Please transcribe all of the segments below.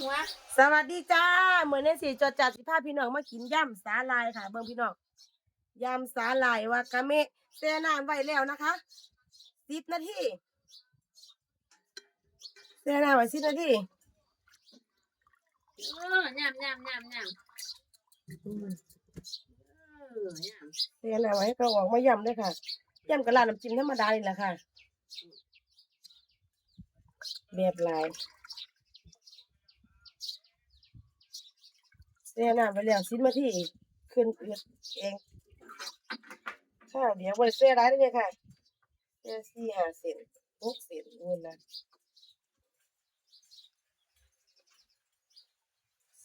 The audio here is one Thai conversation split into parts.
หัวสวัสดีจ้าเหมือนในสีจดจัดสิพาพี่น้องมากินย่ำสาลายค่ะ เบิ่งพี่น้องยำสาลายวากาเมะเซน้ำไว้แล้วนะคะสิบนาทีเซน้ำไว้สิบนาทีเออยำยำยำยำเออยำเซน้ำไว้ให้กระหองมายำด้วยค่ะยำกระลาดน้ำจิ้มธรรมดานี่แหละค่ะแบบลาย เซน้ำไว้แล้วสิบนาทีขึ้นเอือดเองค่ะเดี๋ยวไว้เซร้ายได้เลยค่ะเซสี่ห้าเซนหกเซนเงินละ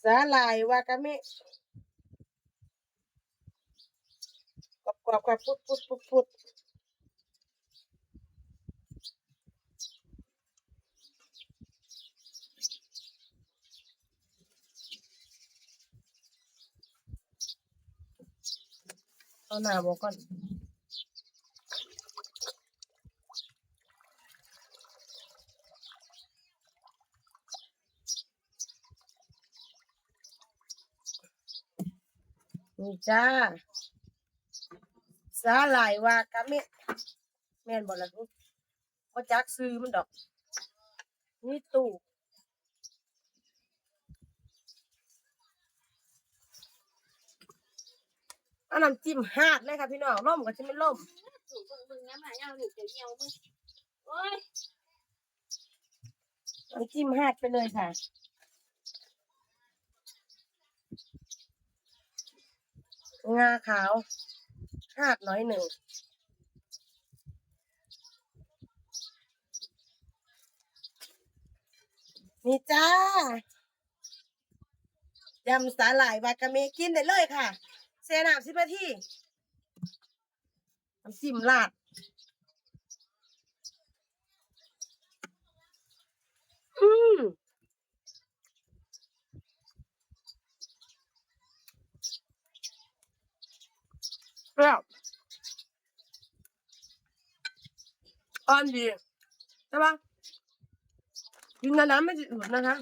สาหร่ายวากาเมะกรอบกรอบกรอบพุดพุดพุดพุด เอาหน้าบอกก่อนนี่จ้าสาหร่ายวากาเมะแม่นบ่ล่ะลูกบ่จักซื้อมันดอก นี่ตู้ เอาน้ำจิ้มหาดเลยค่ะพี่น้องล่มก็จะไม่ล่มถูกเบิ่งเบิ่งน้ำหายเอาหนึ่งเดี๋ยวเหี่ยวมึงโอ้ยน้ำจิ้มหาดไปเลยค่ะงาขาวหาดน้อยหนึ่งนี่จ้ายำสาหร่ายวากาเมะกินได้เลยค่ะ เซน้ำสิบนาทีน้ำจิ้มราดอืมเปรี้ยวอ่อนดีใช่ปะกินนานๆไม่จะอืดนะคะ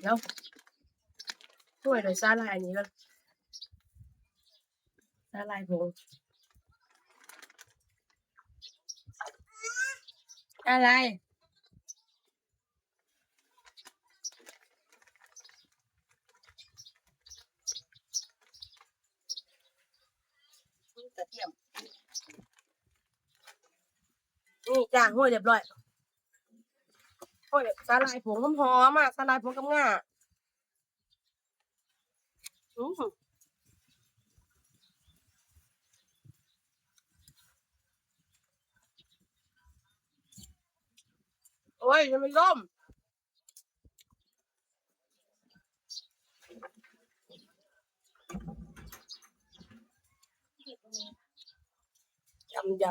เดี๋ยว ช่วยหน่อยซาลายอันนี้ก่อนซาลายผงอะไรกระเทียมนี่จ้าห้วยเรียบร้อยห้วยสาลายผงหอมๆมากสาลายผงกับง่า อือหือโอ้ยยังไม่ร่มยำย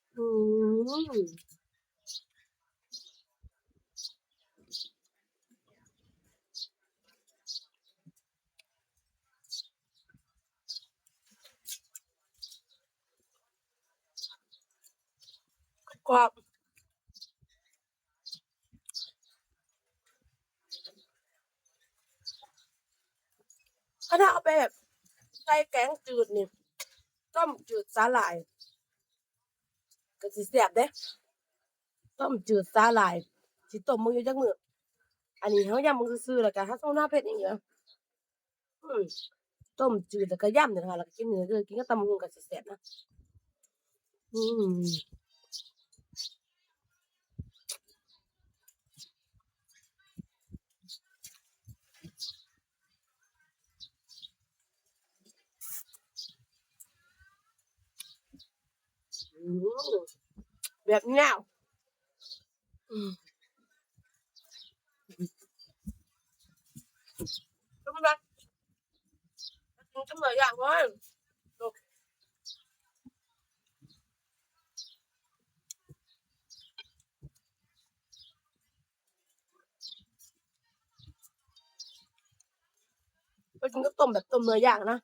ำอืม กรอบถ้าเอาไปแบบใส่แกงจืดนี่ต้มจืดสาหร่าย ก็สิแซ่บเด้ต้มจืดสาหร่ายสิต้มมืออยู่จักมืออันนี้เฮาย่ำมือซื่อๆแล้วก็ถ้าส้มหน้าเผ็ดอีกเหรออืมต้มจืดแล้วก็ย่ำเนี่ยนะคะแล้วก็กินเนื้อเด้อกินกับตำบักหุ่งก็สิแซ่บนะอืมอืม แบบเนี้ยอืมก็ไม่เป็นกินก็เหมือนอย่างว่าไปกินก็ต้มแบบต้มเนื้อย่างนะ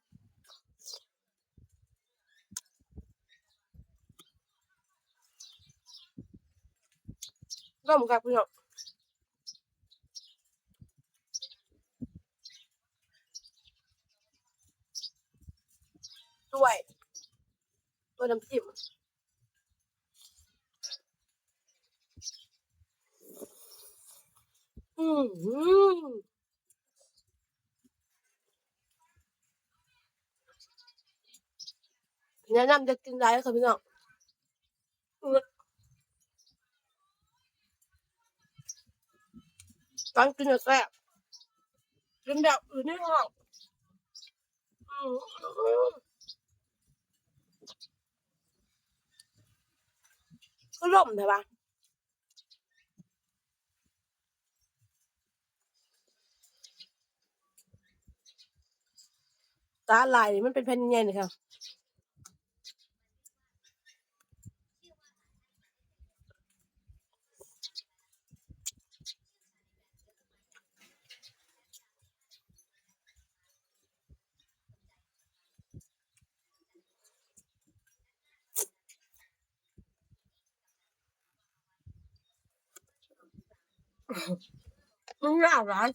ต้มกับพี่น้องด้วยตัวน้ำจิ้มอืมแนะนำจะกินได้ค่ะพี่น้องอืม ตอนกินจะแซ่บกินแบบอื่นไม่ห้องก็ล่มใช่ปะตาลายมันเป็นแผ่นใหญ่ๆนี่ค่ะ มันน่าร้าน